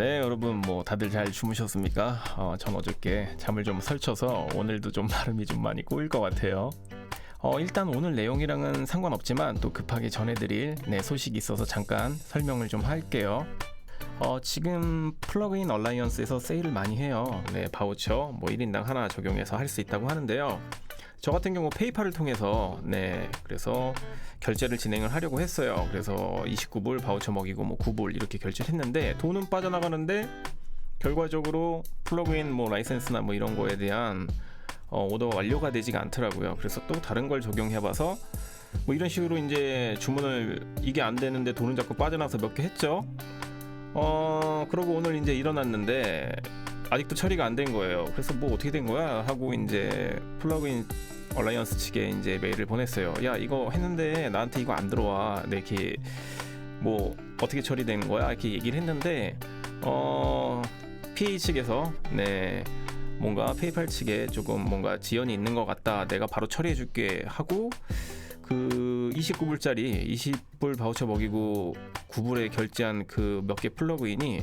네 여러분 뭐 다들 잘 주무셨습니까? 어, 전 어저께 잠을 좀 설쳐서 오늘도 좀 발음이 좀 많이 꼬일 것 같아요. 어, 일단 오늘 내용이랑은 상관없지만 또 급하게 전해드릴 네, 소식이 있어서 잠깐 설명을 좀 할게요. 어, 지금 플러그인 얼라이언스에서 세일을 많이 해요. 네, 바우처 뭐 1인당 하나 적용해서 할 수 있다고 하는데요. 저 같은 경우 페이팔을 통해서 네 그래서 결제를 진행을 하려고 했어요. 그래서 29불 바우처 먹이고 뭐 9불 이렇게 결제를 했는데 돈은 빠져나가는데 결과적으로 플러그인 뭐 라이센스나 뭐 이런 거에 대한 어, 오더 완료가 되지가 않더라고요. 그래서 또 다른 걸 적용해봐서 뭐 이런 식으로 이제 주문을 이게 안 되는데 돈은 자꾸 빠져나서 몇 개 했죠. 어 그러고 오늘 이제 일어났는데 아직도 처리가 안 된 거예요. 그래서 뭐 어떻게 된 거야 하고 이제 플러그인 얼라이언스 측에 이제 메일을 보냈어요. 야 이거 했는데 나한테 이거 안 들어와. 네, 이렇게 뭐 어떻게 처리된 거야 이렇게 얘기를 했는데 어 PA 측에서 네 뭔가 페이팔 측에 조금 뭔가 지연이 있는 것 같다. 내가 바로 처리해 줄게 하고 그 29불짜리 20불 바우처 먹이고 9불에 결제한 그 몇 개 플러그인이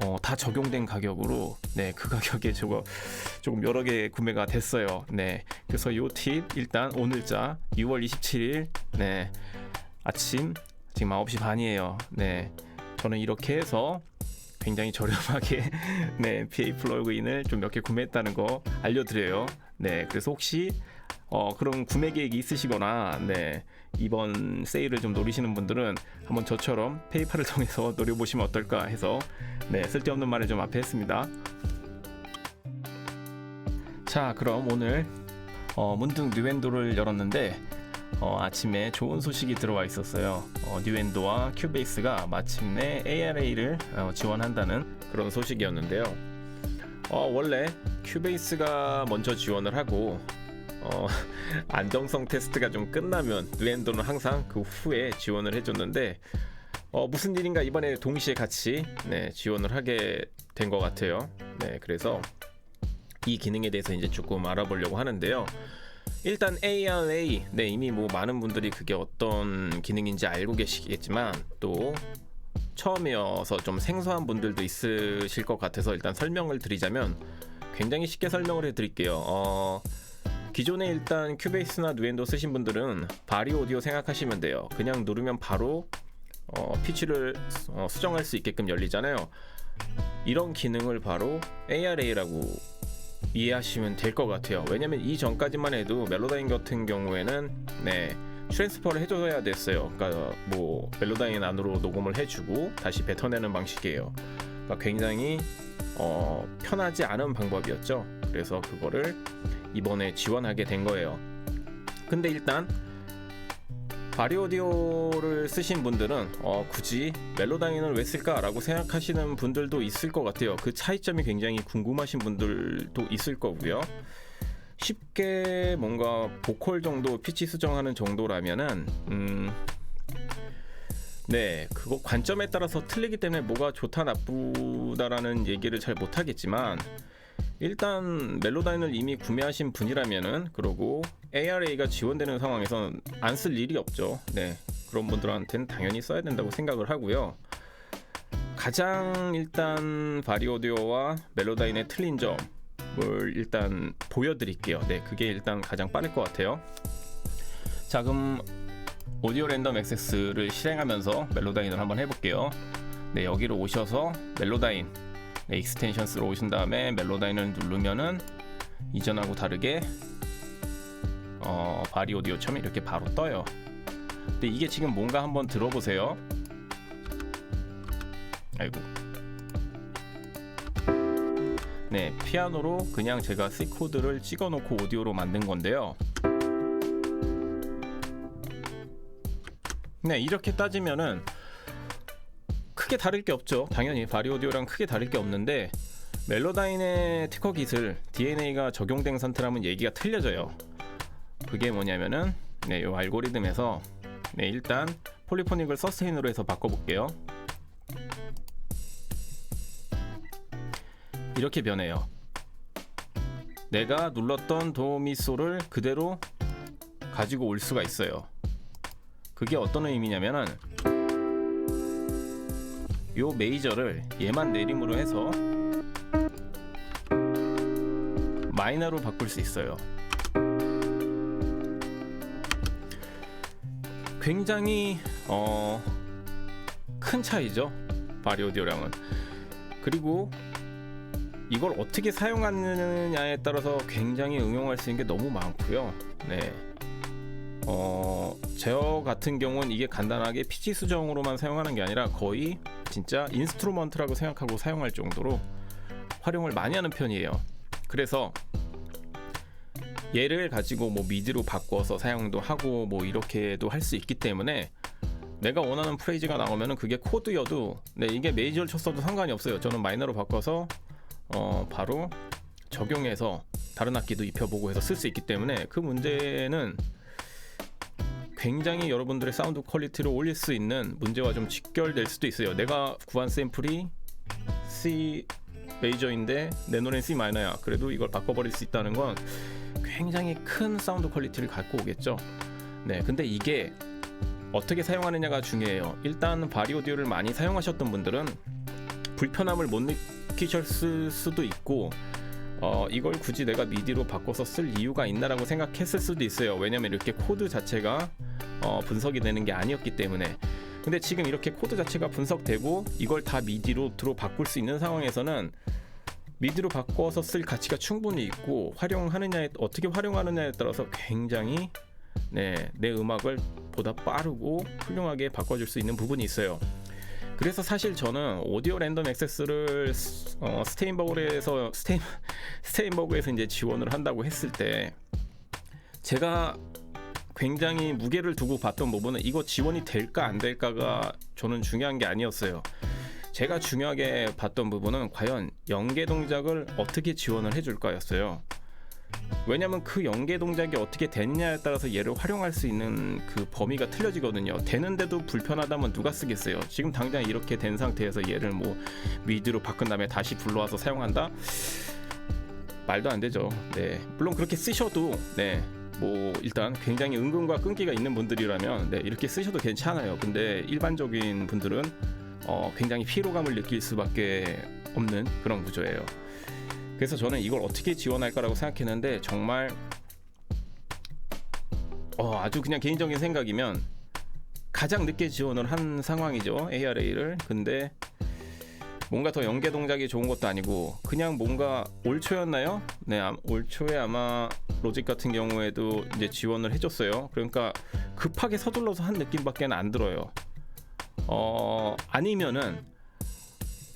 어, 다 적용된 가격으로 네 그 가격에 저거 조금 여러 개 구매가 됐어요. 네 그래서 요 팁 일단 오늘자 6월 27일 네 아침 지금 9시 반이에요. 네 저는 이렇게 해서 굉장히 저렴하게 네 PA 플러그인을 좀 몇 개 구매했다는 거 알려드려요. 네 그래서 혹시 어, 그런 구매 계획이 있으시거나 네, 이번 세일을 좀 노리시는 분들은 한번 저처럼 페이팔을 통해서 노려보시면 어떨까 해서 네, 쓸데없는 말을 좀 앞에 했습니다. 자, 그럼 오늘 어, 문득 뉴엔도를 열었는데 어, 아침에 좋은 소식이 들어와 있었어요. 어, 뉴엔도와 큐베이스가 마침내 ARA를 어, 지원한다는 그런 소식이었는데요. 어, 원래 큐베이스가 먼저 지원을 하고 어, 안정성 테스트가 좀 끝나면 누엔도는 항상 그 후에 지원을 해줬는데 어, 무슨 일인가 이번에 동시에 같이 네, 지원을 하게 된 것 같아요. 네, 그래서 이 기능에 대해서 이제 조금 알아보려고 하는데요. 일단 ARA, 네 이미 뭐 많은 분들이 그게 어떤 기능인지 알고 계시겠지만 또 처음이어서 좀 생소한 분들도 있으실 것 같아서 일단 설명을 드리자면 굉장히 쉽게 설명을 해드릴게요. 어, 기존에 일단 큐베이스나 누엔도 쓰신 분들은 바리 오디오 생각하시면 돼요. 그냥 누르면 바로 어, 피치를 어, 수정할 수 있게끔 열리잖아요. 이런 기능을 바로 ARA라고 이해하시면 될 것 같아요. 왜냐면 이 전까지만 해도 멜로다인 같은 경우에는 네 트랜스퍼를 해줘야 됐어요. 그러니까 뭐 멜로다인 안으로 녹음을 해주고 다시 뱉어내는 방식이에요. 그러니까 굉장히 어, 편하지 않은 방법이었죠. 그래서 그거를 이번에 지원하게 된 거예요. 근데 일단 바리오디오를 쓰신 분들은 어, 굳이 멜로다인을 왜 쓸까라고 생각하시는 분들도 있을 것 같아요. 그 차이점이 굉장히 궁금하신 분들도 있을 거고요. 쉽게 뭔가 보컬 정도 피치 수정하는 정도라면은 음, 네 그거 관점에 따라서 틀리기 때문에 뭐가 좋다 나쁘다라는 얘기를 잘 못하겠지만 일단 멜로다인을 이미 구매하신 분이라면은 그러고 ARA가 지원되는 상황에서는 안쓸 일이 없죠. 네 그런 분들한테는 당연히 써야 된다고 생각을 하고요. 가장 일단 바리오디오와 멜로다인의 틀린 점을 일단 보여드릴게요. 네 그게 일단 가장 빠를 것 같아요. 자 그럼 오디오 랜덤 액세스를 실행하면서 멜로다인을 한번 해볼게요. 네 여기로 오셔서 멜로다인 네, 익스텐션스로 오신 다음에 멜로다인을 누르면은 이전하고 다르게 어, 바리 오디오처럼 이렇게 바로 떠요. 근데 이게 지금 뭔가 한번 들어보세요. 아이고. 네, 피아노로 그냥 제가 C 코드를 찍어 놓고 오디오로 만든 건데요. 네, 이렇게 따지면은 크게 다를 게 없죠. 당연히 바리오디오랑 크게 다를 게 없는데 멜로다인의 특허 기술 DNA가 적용된 상태라면 얘기가 틀려져요. 그게 뭐냐면은 네, 이 알고리즘에서 네, 일단 폴리포닉을 서스테인으로 해서 바꿔볼게요. 이렇게 변해요. 내가 눌렀던 도미소를 그대로 가지고 올 수가 있어요. 그게 어떤 의미냐면은 요 메이저를 얘만 내림으로 해서 마이너로 바꿀 수 있어요. 굉장히 어, 큰 차이죠. 바리오디오랑은. 그리고 이걸 어떻게 사용하느냐에 따라서 굉장히 응용할 수 있는 게 너무 많고요. 네. 어, 저 같은 경우는 이게 간단하게 PC 수정으로만 사용하는 게 아니라 거의 진짜 인스트루먼트라고 생각하고 사용할 정도로 활용을 많이 하는 편이에요. 그래서 얘를 가지고 뭐 미디로 바꿔서 사용도 하고 뭐 이렇게도 할 수 있기 때문에 내가 원하는 프레이즈가 나오면은 그게 코드여도 네 이게 메이저를 쳤어도 상관이 없어요. 저는 마이너로 바꿔서 어 바로 적용해서 다른 악기도 입혀보고 해서 쓸 수 있기 때문에 그 문제는 굉장히 여러분들의 사운드 퀄리티를 올릴 수 있는 문제와 좀 직결될 수도 있어요. 내가 구한 샘플이 C 메이저인데 내 노래는 C 마이너야. 그래도 이걸 바꿔버릴 수 있다는 건 굉장히 큰 사운드 퀄리티를 갖고 오겠죠. 네, 근데 이게 어떻게 사용하느냐가 중요해요. 일단 바리 오디오를 많이 사용하셨던 분들은 불편함을 못 느끼셨을 수도 있고 어, 이걸 굳이 내가 미디로 바꿔서 쓸 이유가 있나라고 생각했을 수도 있어요. 왜냐면 이렇게 코드 자체가 어, 분석이 되는 게 아니었기 때문에. 근데 지금 이렇게 코드 자체가 분석되고 이걸 다 미디로 들어 바꿀 수 있는 상황에서는 미디로 바꿔서 쓸 가치가 충분히 있고 활용하느냐에 어떻게 활용하느냐에 따라서 굉장히 네, 내 음악을 보다 빠르고 훌륭하게 바꿔줄 수 있는 부분이 있어요. 그래서 사실 저는 오디오 랜덤 액세스를 어, 스테인버그에서 스테인 스테인버그에서 이제 지원을 한다고 했을 때 제가 굉장히 무게를 두고 봤던 부분은 이거 지원이 될까 안 될까가 저는 중요한 게 아니었어요. 제가 중요하게 봤던 부분은 과연 연계 동작을 어떻게 지원을 해줄까였어요. 왜냐면 그 연계 동작이 어떻게 됐냐에 따라서 얘를 활용할 수 있는 그 범위가 틀려지거든요. 되는데도 불편하다면 누가 쓰겠어요? 지금 당장 이렇게 된 상태에서 얘를 뭐 미드로 바꾼 다음에 다시 불러와서 사용한다? 말도 안 되죠. 네. 물론 그렇게 쓰셔도 네. 뭐 일단 굉장히 은근과 끈기가 있는 분들이라면 네, 이렇게 쓰셔도 괜찮아요. 근데 일반적인 분들은 어, 굉장히 피로감을 느낄 수밖에 없는 그런 구조예요. 그래서 저는 이걸 어떻게 지원할까라고 생각했는데 정말 어, 아주 그냥 개인적인 생각이면 가장 늦게 지원을 한 상황이죠 ARA를 근데 뭔가 더 연계 동작이 좋은 것도 아니고 그냥 뭔가 올 초였나요? 네, 올 초에 아마 로직 같은 경우에도 이제 지원을 해줬어요. 그러니까 급하게 서둘러서 한 느낌밖에 안 들어요. 어 아니면은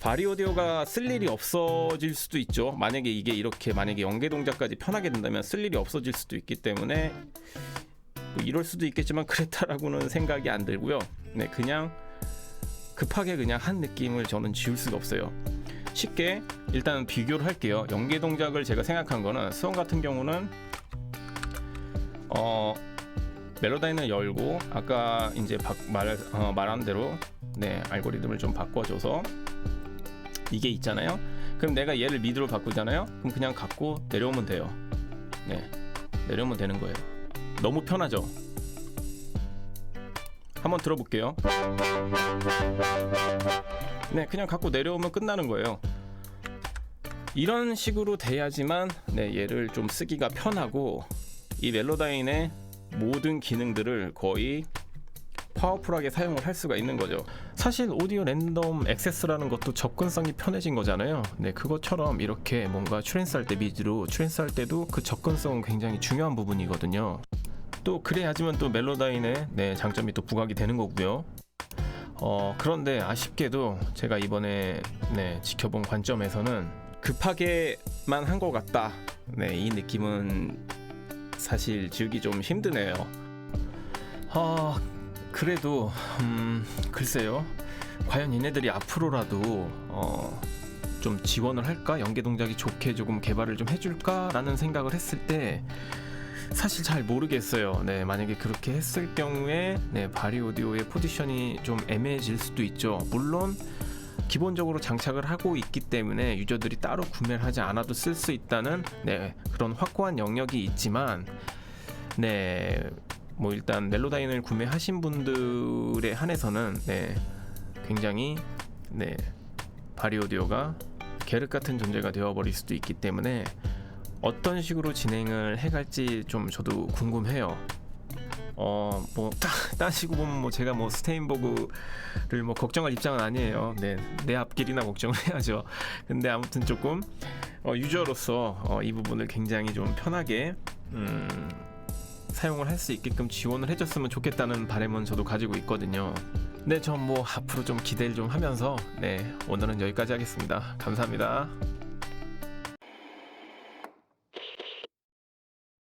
바리오디오가 쓸 일이 없어질 수도 있죠. 만약에 이게 이렇게 만약에 연계 동작까지 편하게 된다면 쓸 일이 없어질 수도 있기 때문에 뭐 이럴 수도 있겠지만 그랬다라고는 생각이 안 들고요. 네, 그냥 급하게 그냥 한 느낌을 저는 지울 수가 없어요. 쉽게 일단 비교를 할게요. 연계 동작을 제가 생각한 거는 수원 같은 경우는 어 멜로다인을 열고 아까 이제 바, 말, 어, 말한 대로 네 알고리즘을 좀 바꿔줘서 이게 있잖아요. 그럼 내가 얘를 미드로 바꾸잖아요. 그럼 그냥 갖고 내려오면 돼요. 네 내려오면 되는 거예요. 너무 편하죠. 한번 들어볼게요. 네, 그냥 갖고 내려오면 끝나는 거예요. 이런 식으로 돼야지만 네, 얘를 좀 쓰기가 편하고 이 멜로다인의 모든 기능들을 거의 파워풀하게 사용을 할 수가 있는 거죠. 사실 오디오 랜덤 액세스라는 것도 접근성이 편해진 거잖아요. 네, 그것처럼 이렇게 뭔가 트랜스 할 때 미드로 트랜스 할 때도 그 접근성은 굉장히 중요한 부분이거든요. 또 그래야지만 또 멜로다인의 네, 장점이 또 부각이 되는 거고요. 어, 그런데 아쉽게도 제가 이번에 네, 지켜본 관점에서는 급하게만 한 것 같다. 네, 이 느낌은 사실 지우기 좀 힘드네요. 아, 그래도 음, 글쎄요. 과연 얘네들이 앞으로라도 어, 좀 지원을 할까? 연계 동작이 좋게 조금 개발을 좀 해줄까라는 생각을 했을 때 사실 잘 모르겠어요. 네, 만약에 그렇게 했을 경우에 네, 바리 오디오의 포지션이 좀 애매해질 수도 있죠. 물론 기본적으로 장착을 하고 있기 때문에 유저들이 따로 구매를 하지 않아도 쓸 수 있다는 네, 그런 확고한 영역이 있지만 네, 뭐 일단 멜로다인을 구매하신 분들에 한해서는 네, 굉장히 네 바리 오디오가 계륵 같은 존재가 되어버릴 수도 있기 때문에 어떤 식으로 진행을 해갈지 좀 저도 궁금해요. 어뭐 따시고 보면 뭐 제가 뭐 스테인버그를 뭐 걱정할 입장은 아니에요. 네, 내 앞길이나 걱정을 해야죠. 근데 아무튼 조금 어, 유저로서 어, 이 부분을 굉장히 좀 편하게 음, 사용을 할 수 있게끔 지원을 해줬으면 좋겠다는 바람은 저도 가지고 있거든요. 네, 전 뭐 앞으로 좀 기대를 좀 하면서 네 오늘은 여기까지 하겠습니다. 감사합니다.